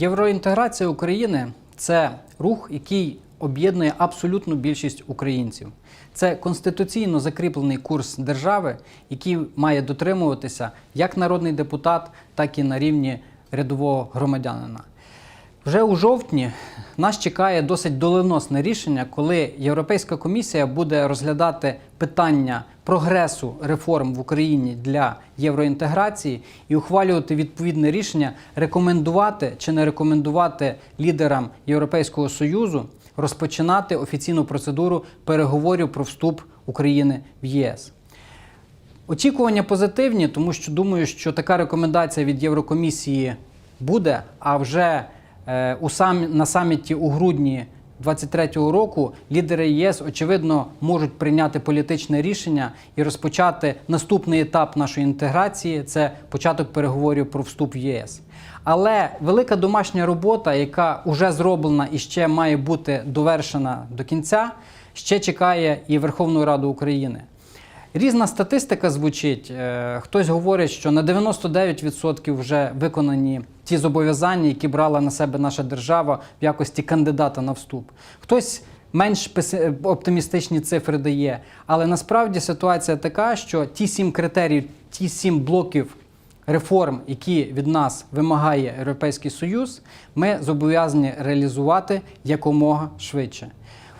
Євроінтеграція України це рух, який об'єднує абсолютну більшість українців. Це конституційно закріплений курс держави, який має дотримуватися як народний депутат, так і на рівні рядового громадянина. Вже у жовтні нас чекає досить доленосне рішення, коли Європейська комісія буде розглядати питання прогресу реформ в Україні для євроінтеграції і ухвалювати відповідне рішення, рекомендувати чи не рекомендувати лідерам Європейського союзу розпочинати офіційну процедуру переговорів про вступ України в ЄС. Очікування позитивні, тому що думаю, що така рекомендація від Єврокомісії буде. А вже у сам, на саміті у грудні 2023 року лідери ЄС очевидно можуть прийняти політичне рішення і розпочати наступний етап нашої інтеграції це початок переговорів про вступ в ЄС. Але велика домашня робота, яка вже зроблена і ще має бути довершена до кінця, ще чекає і Верховну Раду України. Різна статистика звучить. Е, Хтось говорить, що на 99% вже виконані ті зобов'язання, які брала на себе наша держава в якості кандидата на вступ. Хтось менш оптимістичні цифри дає. Але насправді ситуація така, що ті сім критеріїв, ті сім блоків реформ, які від нас вимагає Європейський Союз, ми зобов'язані реалізувати якомога швидше.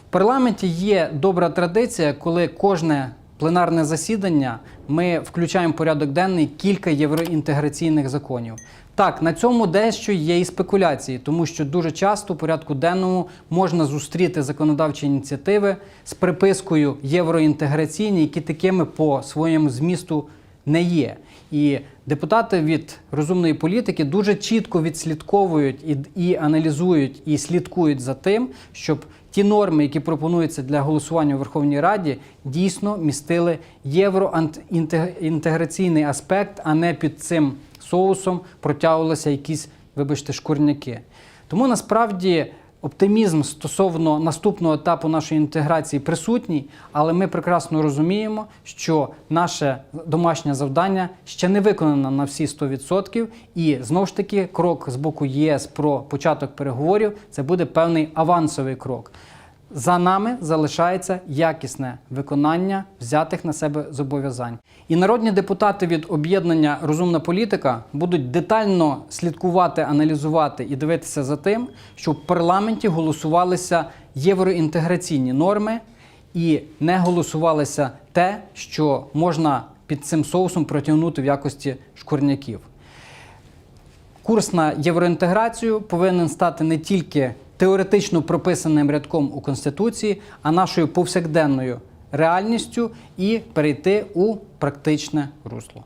В парламенті є добра традиція, коли кожне пленарне засідання ми включаємо в порядок денний кілька євроінтеграційних законів. Так, на цьому дещо є і спекуляції, тому що дуже часто у порядку денному можна зустріти законодавчі ініціативи з припискою євроінтеграційні, які такими по своєму змісту не є. І депутати від розумної політики дуже чітко відслідковують і, і аналізують і слідкують за тим, щоб ті норми, які пропонуються для голосування у Верховній Раді, дійсно містили євроінтеграційний аспект, а не під цим соусом протягувалися якісь, вибачте, шкурняки. Тому насправді оптимізм стосовно наступного етапу нашої інтеграції присутній, але ми прекрасно розуміємо, що наше домашнє завдання ще не виконано на всі 100%, і знову ж таки крок з боку ЄС про початок переговорів це буде певний авансовий крок. За нами залишається якісне виконання взятих на себе зобов'язань. І народні депутати від об'єднання Розумна політика будуть детально слідкувати, аналізувати і дивитися за тим, щоб в парламенті голосувалися євроінтеграційні норми і не голосувалося те, що можна під цим соусом протягнути в якості шкурняків. Курс на євроінтеграцію повинен стати не тільки теоретично прописаним рядком у Конституції, а нашою повсякденною реальністю і перейти у практичне русло.